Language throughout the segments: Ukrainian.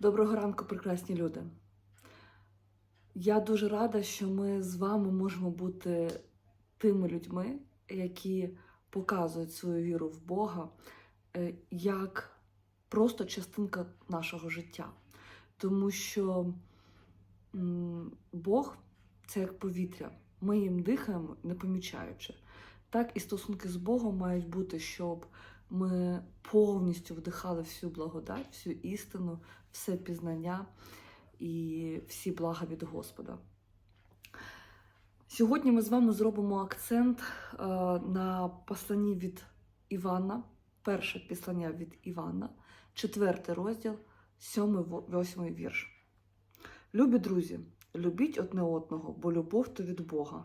Доброго ранку, прекрасні люди. Я дуже рада, що ми з вами можемо бути тими людьми, які показують свою віру в Бога е, як просто частинка нашого життя. Тому що Бог це як повітря. Ми їм дихаємо, не помічаючи. Так і стосунки з Богом мають бути, щоб ми повністю вдихали всю благодать, всю істину, все пізнання і всі блага від Господа. Сьогодні ми з вами зробимо акцент е, на посланні від Івана, перше післання від Івана, четвертий розділ, сьомий, восьмий вірш. Любі друзі, любіть одне одного, бо любов то від Бога.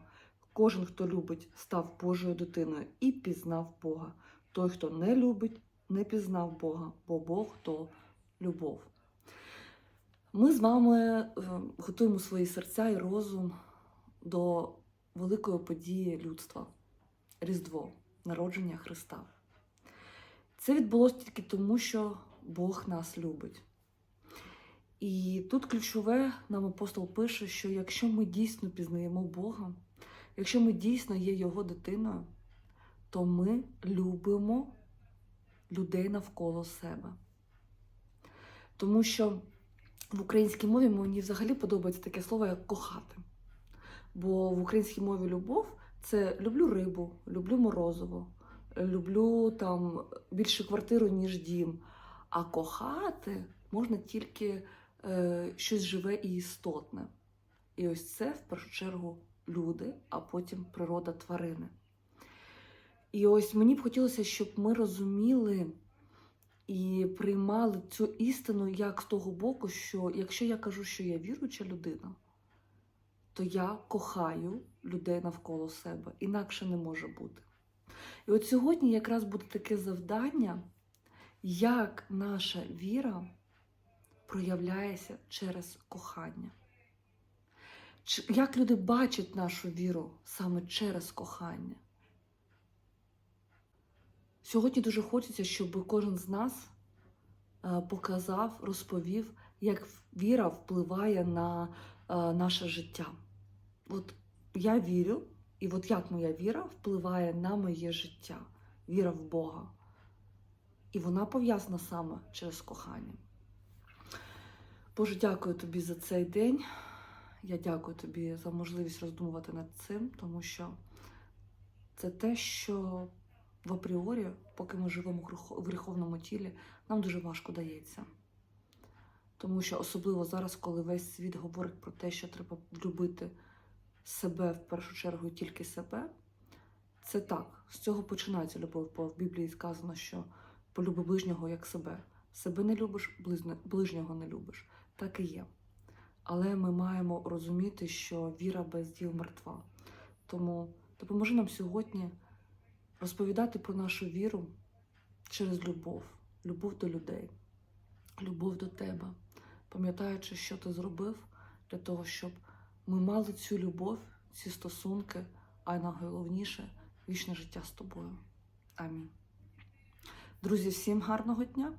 Кожен, хто любить, став Божою дитиною і пізнав Бога. Той, хто не любить, не пізнав Бога, бо Бог то любов. Ми з вами е, готуємо свої серця і розум до великої події людства Різдво, народження Христа. Це відбулося тільки тому, що Бог нас любить. І тут ключове нам апостол пише, що якщо ми дійсно пізнаємо Бога, якщо ми дійсно є Його дитиною, то ми любимо людей навколо себе. Тому що в українській мові мені взагалі подобається таке слово, як кохати. Бо в українській мові любов це люблю рибу, люблю морозиво, люблю там більше квартиру, ніж дім. А кохати можна тільки е, щось живе і істотне. І ось це в першу чергу люди, а потім природа тварини. І ось мені б хотілося, щоб ми розуміли і приймали цю істину як з того боку, що якщо я кажу, що я віруюча людина, то я кохаю людей навколо себе. Інакше не може бути. І от сьогодні якраз буде таке завдання, як наша віра проявляється через кохання. Як люди бачать нашу віру саме через кохання? Сьогодні дуже хочеться, щоб кожен з нас е, показав, розповів, як віра впливає на е, наше життя. От я вірю, і от як моя віра впливає на моє життя, віра в Бога. І вона пов'язана саме через кохання. Боже, дякую тобі за цей день. Я дякую тобі за можливість роздумувати над цим, тому що це те, що в апріорі, поки ми живемо в гріховному тілі, нам дуже важко дається. Тому що особливо зараз, коли весь світ говорить про те, що треба любити себе в першу чергу тільки себе, це так. З цього починається любов, бо в Біблії сказано, що полюби ближнього як себе. Себе не любиш, ближнього не любиш. Так і є. Але ми маємо розуміти, що віра без діл мертва. Тому допоможи нам сьогодні розповідати про нашу віру через любов, любов до людей, любов до тебе, пам'ятаючи, що ти зробив для того, щоб ми мали цю любов, ці стосунки, а найголовніше вічне життя з тобою. Амінь. Друзі, всім гарного дня!